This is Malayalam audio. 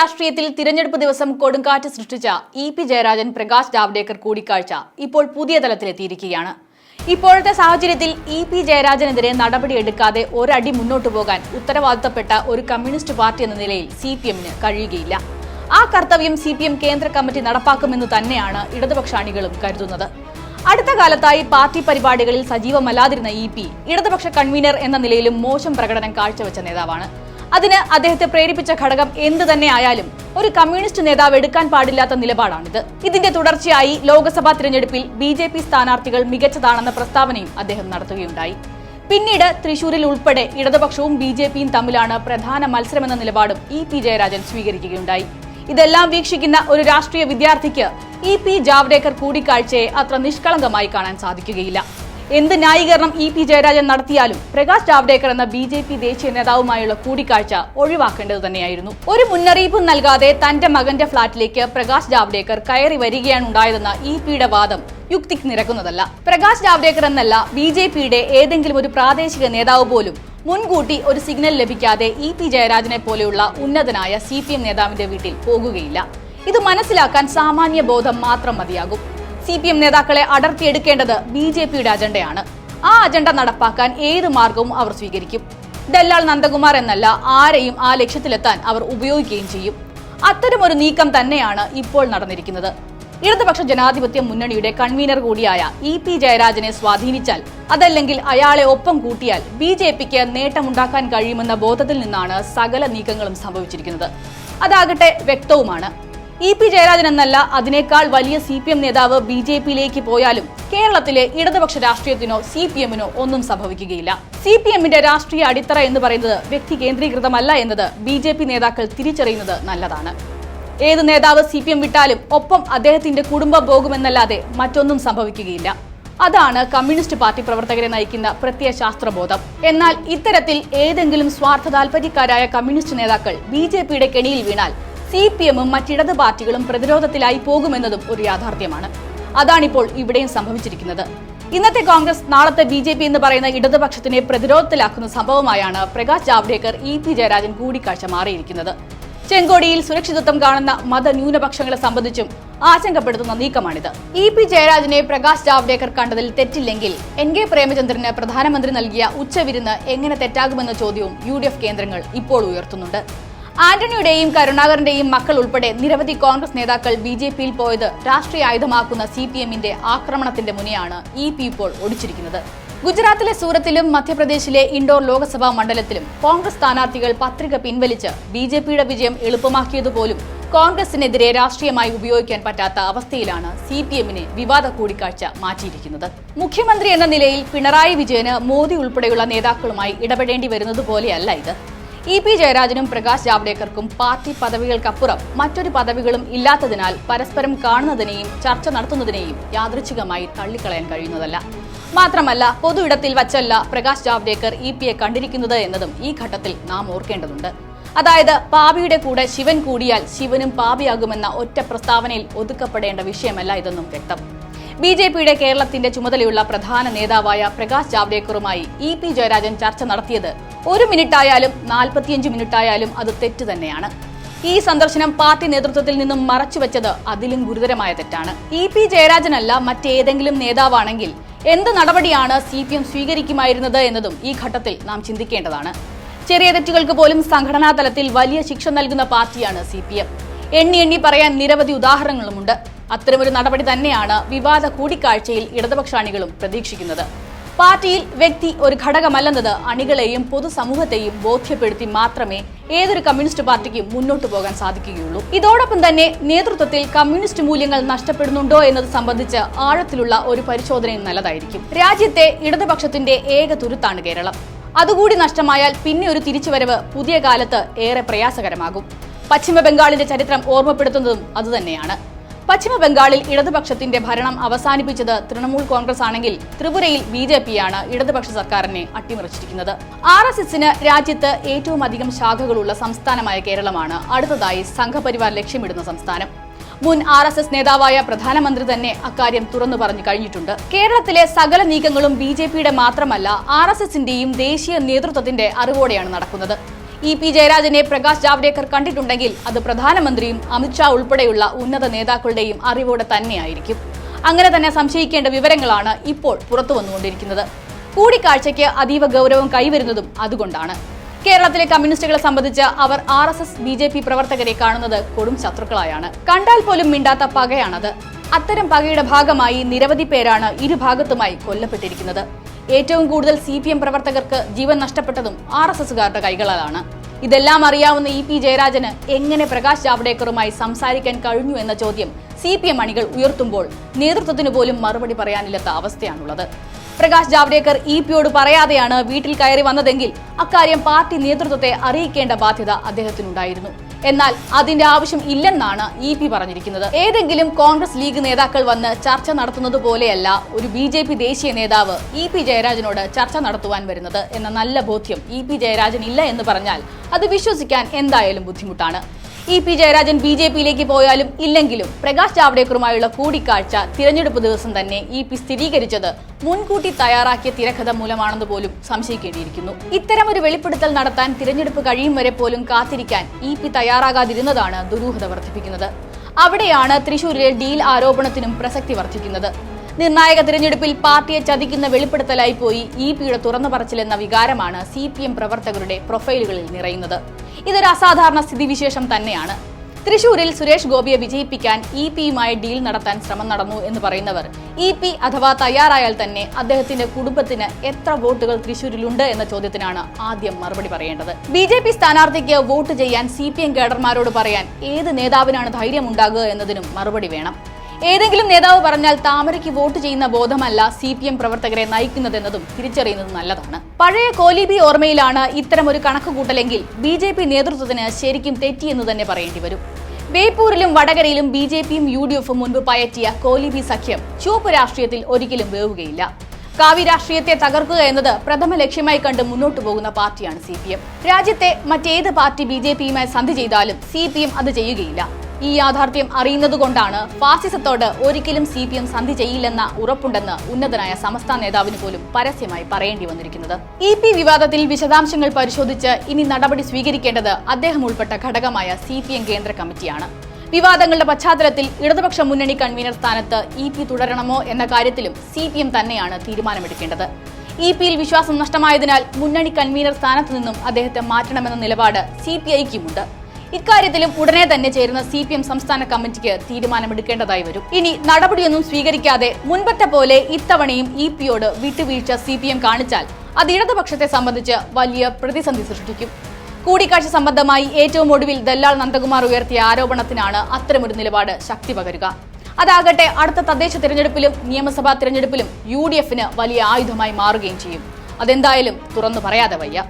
രാഷ്ട്രീയത്തിൽ തിരഞ്ഞെടുപ്പ് ദിവസം കൊടുങ്കാറ്റ് സൃഷ്ടിച്ച ഇ പി ജയരാജൻ പ്രകാശ് ജാവ്ദേക്കർ കൂടിക്കാഴ്ച ഇപ്പോൾ പുതിയ തലത്തിലെത്തിയിരിക്കുകയാണ്. ഇപ്പോഴത്തെ സാഹചര്യത്തിൽ ഇ പി ജയരാജനെതിരെ നടപടിയെടുക്കാതെ ഒരടി മുന്നോട്ടു പോകാൻ ഉത്തരവാദിത്തപ്പെട്ട ഒരു കമ്മ്യൂണിസ്റ്റ് പാർട്ടി എന്ന നിലയിൽ സി പി എമ്മിന് കഴിയുകയില്ല. ആ കർത്തവ്യം സി പി എം കേന്ദ്ര കമ്മിറ്റി നടപ്പാക്കുമെന്ന് തന്നെയാണ് ഇടതുപക്ഷ അണികളും കരുതുന്നത്. അടുത്ത കാലത്തായി പാർട്ടി പരിപാടികളിൽ സജീവമല്ലാതിരുന്ന ഇ പി ഇടതുപക്ഷ കൺവീനർ എന്ന നിലയിലും മോശം പ്രകടനം കാഴ്ചവെച്ച നേതാവാണ്. അതിന് അദ്ദേഹത്തെ പ്രേരിപ്പിച്ച ഘടകം എന്ത് തന്നെ ആയാലും ഒരു കമ്മ്യൂണിസ്റ്റ് നേതാവ് എടുക്കാൻ പാടില്ലാത്ത നിലപാടാണിത്. ഇതിന്റെ തുടർച്ചയായി ലോക്സഭാ തിരഞ്ഞെടുപ്പിൽ ബി ജെ പി സ്ഥാനാർത്ഥികൾ മികച്ചതാണെന്ന പ്രസ്താവനയും അദ്ദേഹം നടത്തുകയുണ്ടായി. പിന്നീട് തൃശൂരിൽ ഉൾപ്പെടെ ഇടതുപക്ഷവും ബി ജെ പിയും തമ്മിലാണ് പ്രധാന മത്സരമെന്ന നിലപാടും ഇ പി ജയരാജൻ സ്വീകരിക്കുകയുണ്ടായി. ഇതെല്ലാം വീക്ഷിക്കുന്ന ഒരു രാഷ്ട്രീയ വിദ്യാർത്ഥിക്ക് ഇ പി ജാവ്ദേക്കർ കൂടിക്കാഴ്ചയെ അത്ര നിഷ്കളങ്കമായി കാണാൻ സാധിക്കുകയില്ല. എന്ത് ന്യായീകരണം ഇ പി ജയരാജൻ നടത്തിയാലും പ്രകാശ് ജാവ്ദേക്കർ എന്ന ബി ജെ പി ദേശീയ നേതാവുമായുള്ള കൂടിക്കാഴ്ച ഒഴിവാക്കേണ്ടത് തന്നെയായിരുന്നു. ഒരു മുന്നറിയിപ്പും നൽകാതെ തന്റെ മകന്റെ ഫ്ളാറ്റിലേക്ക് പ്രകാശ് ജാവ്ദേക്കർ കയറി വരികയാണ് ഉണ്ടായതെന്ന ഇ പിയുടെ വാദം യുക്തിക്ക് നിരക്കുന്നതല്ല. പ്രകാശ് ജാവ്ദേക്കർ എന്നല്ല ബി ജെ പിയുടെ ഏതെങ്കിലും ഒരു പ്രാദേശിക നേതാവ് പോലും മുൻകൂട്ടി ഒരു സിഗ്നൽ ലഭിക്കാതെ ഇ പി ജയരാജനെ പോലെയുള്ള ഉന്നതനായ സി പി എം നേതാവിന്റെ വീട്ടിൽ പോകുകയില്ല. ഇത് മനസ്സിലാക്കാൻ സാമാന്യ ബോധം മാത്രം മതിയാകും. സി പി എം നേതാക്കളെ അടർത്തിയെടുക്കേണ്ടത് ബി ജെ പിയുടെ അജണ്ടയാണ്. ആ അജണ്ട നടപ്പാക്കാൻ ഏത് മാർഗവും അവർ സ്വീകരിക്കും. ദല്ലാൽ നന്ദകുമാർ എന്നല്ല ആരെയും ആ ലക്ഷ്യത്തിലെത്താൻ അവർ ഉപയോഗിക്കുകയും ചെയ്യും. അത്തരമൊരു നീക്കം തന്നെയാണ് ഇപ്പോൾ നടന്നിരിക്കുന്നത്. ഇടതുപക്ഷ ജനാധിപത്യ മുന്നണിയുടെ കൺവീനർ കൂടിയായ ഇ പി ജയരാജനെ സ്വാധീനിച്ചാൽ അതല്ലെങ്കിൽ അയാളെ ഒപ്പം കൂട്ടിയാൽ ബി ജെ പിക്ക് നേട്ടമുണ്ടാക്കാൻ കഴിയുമെന്ന ബോധത്തിൽ നിന്നാണ് സകല നീക്കങ്ങളും സംഭവിച്ചിരിക്കുന്നത്. അതാകട്ടെ വ്യക്തവുമാണ്. ഇ പി ജയരാജൻ എന്നല്ല അതിനേക്കാൾ വലിയ സി പി എം നേതാവ് ബി ജെ പിയിലേക്ക് പോയാലും കേരളത്തിലെ ഇടതുപക്ഷ രാഷ്ട്രീയത്തിനോ സി പി എമ്മിനോ ഒന്നും സംഭവിക്കുകയില്ല. സി പി എമ്മിന്റെ രാഷ്ട്രീയ അടിത്തറ എന്ന് പറയുന്നത് വ്യക്തി കേന്ദ്രീകൃതമല്ല എന്നത് ബി ജെ പി നേതാക്കൾ തിരിച്ചറിയുന്നത് നല്ലതാണ്. ഏത് നേതാവ് സി പി എം വിട്ടാലും ഒപ്പം അദ്ദേഹത്തിന്റെ കുടുംബം പോകുമെന്നല്ലാതെ മറ്റൊന്നും സംഭവിക്കുകയില്ല. അതാണ് കമ്മ്യൂണിസ്റ്റ് പാർട്ടി പ്രവർത്തകരെ നയിക്കുന്ന പ്രത്യയ ശാസ്ത്രബോധം എന്നാൽ ഇത്തരത്തിൽ ഏതെങ്കിലും സ്വാർത്ഥ താൽപര്യക്കാരായ കമ്മ്യൂണിസ്റ്റ് നേതാക്കൾ ബി കെണിയിൽ വീണാൽ സി പി എമ്മും മറ്റിടത് പാർട്ടികളും പ്രതിരോധത്തിലായി പോകുമെന്നതും ഒരു യാഥാർത്ഥ്യമാണ്. അതാണിപ്പോൾ ഇവിടെയും സംഭവിച്ചിരിക്കുന്നത്. ഇന്നത്തെ കോൺഗ്രസ് നാളത്തെ ബി ജെ പി എന്ന് പറയുന്ന ഇടതുപക്ഷത്തിനെ പ്രതിരോധത്തിലാക്കുന്ന സംഭവമായാണ് പ്രകാശ് ജാവ്ദേക്കർ ഇ പി ജയരാജൻ കൂടിക്കാഴ്ച മാറിയിരിക്കുന്നത്. ചെങ്കോടിയിൽ സുരക്ഷിതത്വം കാണുന്ന മത ന്യൂനപക്ഷങ്ങളെ സംബന്ധിച്ചും ആശങ്കപ്പെടുത്തുന്ന നീക്കമാണിത്. ഇ പി ജയരാജനെ പ്രകാശ് ജാവ്ദേക്കർ കണ്ടതിൽ തെറ്റില്ലെങ്കിൽ എൻ കെ പ്രേമചന്ദ്രന് പ്രധാനമന്ത്രി നൽകിയ ഉച്ചവിരുന്ന് എങ്ങനെ തെറ്റാകുമെന്ന ചോദ്യവും യു കേന്ദ്രങ്ങൾ ഇപ്പോൾ ഉയർത്തുന്നുണ്ട്. ആന്റണിയുടെയും കരുണാകരന്റെയും മക്കൾ ഉൾപ്പെടെ നിരവധി കോൺഗ്രസ് നേതാക്കൾ ബി ജെ പിയിൽ പോയത് രാഷ്ട്രീയ ആയുധമാക്കുന്ന സി പി എമ്മിന്റെ ആക്രമണത്തിന്റെ മുനെയാണ് ഇ പി ഇപ്പോൾ ഒടിച്ചിരിക്കുന്നത്. ഗുജറാത്തിലെ സൂറത്തിലും മധ്യപ്രദേശിലെ ഇൻഡോർ ലോക്സഭാ മണ്ഡലത്തിലും കോൺഗ്രസ് സ്ഥാനാർത്ഥികൾ പത്രിക പിൻവലിച്ച് ബി ജെ പിയുടെ വിജയം എളുപ്പമാക്കിയതുപോലും കോൺഗ്രസിനെതിരെ രാഷ്ട്രീയമായി ഉപയോഗിക്കാൻ പറ്റാത്ത അവസ്ഥയിലാണ് സി പി എമ്മിനെ വിവാദ കൂടിക്കാഴ്ച മാറ്റിയിരിക്കുന്നത്. മുഖ്യമന്ത്രി എന്ന നിലയിൽ പിണറായി വിജയന് മോദി ഉൾപ്പെടെയുള്ള നേതാക്കളുമായി ഇടപെടേണ്ടി വരുന്നത് പോലെയല്ല ഇത്. ഇ പി ജയരാജനും പ്രകാശ് ജാവ്ദേക്കർക്കും പാർട്ടി പദവികൾക്കപ്പുറം മറ്റൊരു പദവികളും ഇല്ലാത്തതിനാൽ പരസ്പരം കാണുന്നതിനെയും ചർച്ച നടത്തുന്നതിനെയും യാദൃച്ഛികമായി തള്ളിക്കളയാൻ കഴിയുന്നതല്ല. മാത്രമല്ല പൊതു ഇടത്തിൽ വച്ചല്ല പ്രകാശ് ജാവ്ദേക്കർ ഇ പിയെ കണ്ടിരിക്കുന്നത് എന്നതും ഈ ഘട്ടത്തിൽ നാം ഓർക്കേണ്ടതുണ്ട്. അതായത് പാപിയുടെ കൂടെ ശിവൻ കൂടിയാൽ ശിവനും പാപിയാകുമെന്ന ഒറ്റ പ്രസ്താവനയിൽ ഒതുക്കപ്പെടേണ്ട വിഷയമല്ല ഇതെന്നും വ്യക്തം. ബി ജെ പിയുടെ കേരളത്തിന്റെ ചുമതലയുള്ള പ്രധാന നേതാവായ പ്രകാശ് ജാവ്ദേക്കറുമായി ഇ പി ജയരാജൻ ചർച്ച നടത്തിയത് ഒരു മിനിറ്റായാലും നാൽപ്പത്തിയഞ്ച് മിനിറ്റായാലും അത് തെറ്റ് തന്നെയാണ്. ഈ സന്ദർശനം പാർട്ടി നേതൃത്വത്തിൽ നിന്നും മറച്ചുവെച്ചത് അതിലും ഗുരുതരമായ തെറ്റാണ്. ഇ പി ജയരാജനല്ല മറ്റേതെങ്കിലും നേതാവാണെങ്കിൽ എന്ത് നടപടിയാണ് സി പി എം സ്വീകരിക്കുമായിരുന്നത് എന്നതും ഈ ഘട്ടത്തിൽ നാം ചിന്തിക്കേണ്ടതാണ്. ചെറിയ തെറ്റുകൾക്ക് പോലും സംഘടനാ തലത്തിൽ വലിയ ശിക്ഷ നൽകുന്ന പാർട്ടിയാണ് സി പി എം. എണ്ണി എണ്ണി പറയാൻ നിരവധി ഉദാഹരണങ്ങളുമുണ്ട്. അത്തരമൊരു നടപടി തന്നെയാണ് വിവാദ കൂടിക്കാഴ്ചയിൽ ഇടതുപക്ഷ അണികളും പ്രതീക്ഷിക്കുന്നത്. പാർട്ടിയിൽ വ്യക്തി ഒരു ഘടകമല്ലെന്നത് അണികളെയും പൊതുസമൂഹത്തെയും ബോധ്യപ്പെടുത്തി മാത്രമേ ഏതൊരു കമ്മ്യൂണിസ്റ്റ് പാർട്ടിക്കും മുന്നോട്ടു പോകാൻ സാധിക്കുകയുള്ളൂ. ഇതോടൊപ്പം തന്നെ നേതൃത്വത്തിൽ കമ്മ്യൂണിസ്റ്റ് മൂല്യങ്ങൾ നഷ്ടപ്പെടുന്നുണ്ടോ എന്നത് സംബന്ധിച്ച് ആഴത്തിലുള്ള ഒരു പരിശോധനയും നല്ലതായിരിക്കും. രാജ്യത്തെ ഇടതുപക്ഷത്തിന്റെ ഏക തുരുത്താണ് കേരളം. അതുകൂടി നഷ്ടമായാൽ പിന്നെ ഒരു തിരിച്ചുവരവ് പുതിയ കാലത്ത് ഏറെ പ്രയാസകരമാകും. പശ്ചിമ ബംഗാളിന്റെ ചരിത്രം ഓർമ്മപ്പെടുത്തുന്നതും അതുതന്നെയാണ്. പശ്ചിമ ബംഗാളിൽ ഇടതുപക്ഷത്തിന്റെ ഭരണം അവസാനിപ്പിച്ചത് തൃണമൂൽ കോൺഗ്രസ് ആണെങ്കിൽ ത്രിപുരയിൽ ബി ജെ പിയാണ് ഇടതുപക്ഷ സർക്കാരിനെ അട്ടിമറിച്ചിരിക്കുന്നത്. ആർ എസ് എസിന് രാജ്യത്ത് ഏറ്റവും അധികം ശാഖകളുള്ള സംസ്ഥാനമായ കേരളമാണ്. അടുത്തതായി സംഘപരിവാർ ലക്ഷ്യമിടുന്ന സംസ്ഥാനം. മുൻ ആർ എസ് എസ് നേതാവായ പ്രധാനമന്ത്രി തന്നെ അക്കാര്യം തുറന്നു പറഞ്ഞു കഴിഞ്ഞിട്ടുണ്ട്. കേരളത്തിലെ സകല നീക്കങ്ങളും ബി ജെ പിയുടെ മാത്രമല്ല ആർ എസ് എസിന്റെയും ദേശീയ നേതൃത്വത്തിന്റെ അറിവോടെയാണ് നടക്കുന്നത്. ഇ പി ജയരാജനെ പ്രകാശ് ജാവ്ദേക്കർ കണ്ടിട്ടുണ്ടെങ്കിൽ അത് പ്രധാനമന്ത്രിയും അമിത്ഷാ ഉൾപ്പെടെയുള്ള ഉന്നത നേതാക്കളുടെയും അറിവോടെ തന്നെയായിരിക്കും. അങ്ങനെ തന്നെ സംശയിക്കേണ്ട വിവരങ്ങളാണ് ഇപ്പോൾ പുറത്തു വന്നുകൊണ്ടിരിക്കുന്നത്. കൂടിക്കാഴ്ചയ്ക്ക് അതീവ ഗൗരവം കൈവരുന്നതും അതുകൊണ്ടാണ്. കേരളത്തിലെ കമ്മ്യൂണിസ്റ്റുകളെ സംബന്ധിച്ച് അവർ R S S B J P പ്രവർത്തകരെ കാണുന്നത് കൊടും ശത്രുക്കളായാണ്. കണ്ടാൽ പോലും മിണ്ടാത്ത പകയാണത്. അത്തരം പകയുടെ ഭാഗമായി നിരവധി പേരാണ് ഇരുഭാഗത്തുമായി കൊല്ലപ്പെട്ടിരിക്കുന്നത്. ഏറ്റവും കൂടുതൽ സി പി എം പ്രവർത്തകർക്ക് ജീവൻ നഷ്ടപ്പെട്ടതും ആർ എസ് എസുകാരുടെ കൈകളാണ് ഇതെല്ലാം അറിയാവുന്ന ഇ പി ജയരാജന് എങ്ങനെ പ്രകാശ് ജാവ്ദേക്കറുമായി സംസാരിക്കാൻ കഴിഞ്ഞു എന്ന ചോദ്യം സി പി എം അണികൾ ഉയർത്തുമ്പോൾ നേതൃത്വത്തിന് പോലും മറുപടി പറയാനില്ലാത്ത അവസ്ഥയാണുള്ളത്. പ്രകാശ് ജാവ്ദേക്കർ ഇ പിയോട് പറയാതെയാണ് വീട്ടിൽ കയറി വന്നതെങ്കിൽ അക്കാര്യം പാർട്ടി നേതൃത്വത്തെ അറിയിക്കേണ്ട ബാധ്യത അദ്ദേഹത്തിനുണ്ടായിരുന്നു. എന്നാൽ അതിന്റെ ആവശ്യം ഇല്ലെന്നാണ് ഇ പി പറഞ്ഞിരിക്കുന്നത്. ഏതെങ്കിലും കോൺഗ്രസ് ലീഗ് നേതാക്കൾ വന്ന് ചർച്ച നടത്തുന്നത് പോലെയല്ല ഒരു ബി ജെ പി ദേശീയ നേതാവ് ഇ പി ജയരാജനോട് ചർച്ച നടത്തുവാൻ വരുന്നത് എന്ന നല്ല ബോധ്യം ഇ പി ജയരാജൻ ഇല്ല എന്ന് പറഞ്ഞാൽ അത് വിശ്വസിക്കാൻ എന്തായാലും ബുദ്ധിമുട്ടാണ്. E P Jayarajan B J പിയിലേക്ക് പോയാലും ഇല്ലെങ്കിലും പ്രകാശ് ജാവ്ദേക്കറുമായുള്ള കൂടിക്കാഴ്ച തിരഞ്ഞെടുപ്പ് ദിവസം തന്നെ ഇ പി സ്ഥിരീകരിച്ചത് മുൻകൂട്ടി തയ്യാറാക്കിയ തിരക്കഥ മൂലമാണെന്ന് പോലും സംശയിക്കേണ്ടിയിരിക്കുന്നു. ഇത്തരമൊരു വെളിപ്പെടുത്തൽ നടത്താൻ തിരഞ്ഞെടുപ്പ് കഴിയും വരെ പോലും കാത്തിരിക്കാൻ ഇ പി തയ്യാറാകാതിരുന്നതാണ് ദുരൂഹത വർദ്ധിപ്പിക്കുന്നത്. അവിടെയാണ് തൃശൂരിലെ ഡീൽ ആരോപണത്തിനും പ്രസക്തി വർദ്ധിക്കുന്നത്. നിർണായക തിരഞ്ഞെടുപ്പിൽ പാർട്ടിയെ ചതിക്കുന്ന വെളിപ്പെടുത്തലായി പോയി ഇ പിയുടെ തുറന്നു പറച്ചിലെന്ന വികാരമാണ് സി പി എം പ്രവർത്തകരുടെ പ്രൊഫൈലുകളിൽ നിറയുന്നത്. ഇതൊരു അസാധാരണ സ്ഥിതിവിശേഷം തന്നെയാണ്. തൃശൂരിൽ സുരേഷ് ഗോപിയെ വിജയിപ്പിക്കാൻ ഇ പിയുമായി ഡീൽ നടത്താൻ ശ്രമം നടന്നു എന്ന് പറയുന്നവർ. ഇ പി അഥവാ തയ്യാറായാൽ തന്നെ അദ്ദേഹത്തിന്റെ കുടുംബത്തിന് എത്ര വോട്ടുകൾ തൃശൂരിലുണ്ട് എന്ന ചോദ്യത്തിനാണ് ആദ്യം മറുപടി പറയേണ്ടത്. ബി ജെ പി സ്ഥാനാർത്ഥിക്ക് വോട്ട് ചെയ്യാൻ സി പി എം കേഡർമാരോട് പറയാൻ ഏത് നേതാവിനാണ് ധൈര്യമുണ്ടാകുക എന്നതിനും മറുപടി വേണം. ഏതെങ്കിലും നേതാവ് പറഞ്ഞാൽ താമരയ്ക്ക് വോട്ട് ചെയ്യുന്ന ബോധമല്ല സി പി എം പ്രവർത്തകരെ നയിക്കുന്നതെന്നതും തിരിച്ചറിയുന്നത് നല്ലതാണ്. പഴയ കോലിബി ഓർമ്മയിലാണ് ഇത്തരം ഒരു കണക്കുകൂട്ടലെങ്കിൽ ബി ജെ പി നേതൃത്വത്തിന് ശരിക്കും തെറ്റിയെന്ന് തന്നെ പറയേണ്ടി വരും. ബേപ്പൂരിലും വടകരയിലും ബി ജെ പിയും യു ഡി എഫും മുൻപ് പയറ്റിയ കോലിബി സഖ്യം ചുവപ്പ് രാഷ്ട്രീയത്തിൽ ഒരിക്കലും വേവുകയില്ല. കാവി രാഷ്ട്രീയത്തെ തകർക്കുക എന്നത് പ്രഥമ ലക്ഷ്യമായി കണ്ട് മുന്നോട്ടു പോകുന്ന പാർട്ടിയാണ് സി പി എം. രാജ്യത്തെ മറ്റേത് പാർട്ടി ബി ജെ പിയുമായി സന്ധി ചെയ്താലും സി പി എം അത് ചെയ്യുകയില്ല. ഈ യാഥാർത്ഥ്യം അറിയുന്നതുകൊണ്ടാണ് ഫാസിസത്തോട് ഒരിക്കലും സി പി എം സന്ധി ചെയ്യില്ലെന്ന ഉറപ്പുണ്ടെന്ന് ഉന്നതനായ സമസ്ത നേതാവിന് പോലും പരസ്യമായി പറയേണ്ടി വന്നിരിക്കുന്നത്. ഇ പി വിവാദത്തിൽ വിശദാംശങ്ങൾ പരിശോധിച്ച് ഇനി നടപടി സ്വീകരിക്കേണ്ടത് അദ്ദേഹം ഉൾപ്പെട്ട ഘടകമായ സി പി എം കേന്ദ്ര കമ്മിറ്റിയാണ്. വിവാദങ്ങളുടെ പശ്ചാത്തലത്തിൽ ഇടതുപക്ഷ മുന്നണി കൺവീനർ സ്ഥാനത്ത് ഇ പി തുടരണമോ എന്ന കാര്യത്തിലും സി പി എം തന്നെയാണ് തീരുമാനമെടുക്കേണ്ടത്. ഇ പിയിൽ വിശ്വാസം നഷ്ടമായതിനാൽ മുന്നണി കൺവീനർ സ്ഥാനത്തു നിന്നും അദ്ദേഹത്തെ മാറ്റണമെന്ന നിലപാട് സി പി ഐക്കുമുണ്ട്. ഇക്കാര്യത്തിലും ഉടനെ തന്നെ ചേരുന്ന സി പി എം സംസ്ഥാന കമ്മിറ്റിക്ക് തീരുമാനമെടുക്കേണ്ടതായി വരും. ഇനി നടപടിയൊന്നും സ്വീകരിക്കാതെ മുൻപത്തെ പോലെ ഇത്തവണയും ഇ പിയോട് വിട്ടുവീഴ്ച സി പി എം കാണിച്ചാൽ അത് ഇടതുപക്ഷത്തെ സംബന്ധിച്ച് വലിയ പ്രതിസന്ധി സൃഷ്ടിക്കും. കൂടിക്കാഴ്ച സംബന്ധമായി ഏറ്റവും ഒടുവിൽ ദല്ലാൽ നന്ദകുമാർ ഉയർത്തിയ ആരോപണത്തിനാണ് അത്തരമൊരു നിലപാട് ശക്തി പകരുക. അതാകട്ടെ അടുത്ത തദ്ദേശ തിരഞ്ഞെടുപ്പിലും നിയമസഭാ തിരഞ്ഞെടുപ്പിലും യു വലിയ ആയുധമായി മാറുകയും ചെയ്യും. അതെന്തായാലും തുറന്നു പറയാതെ വയ്യ.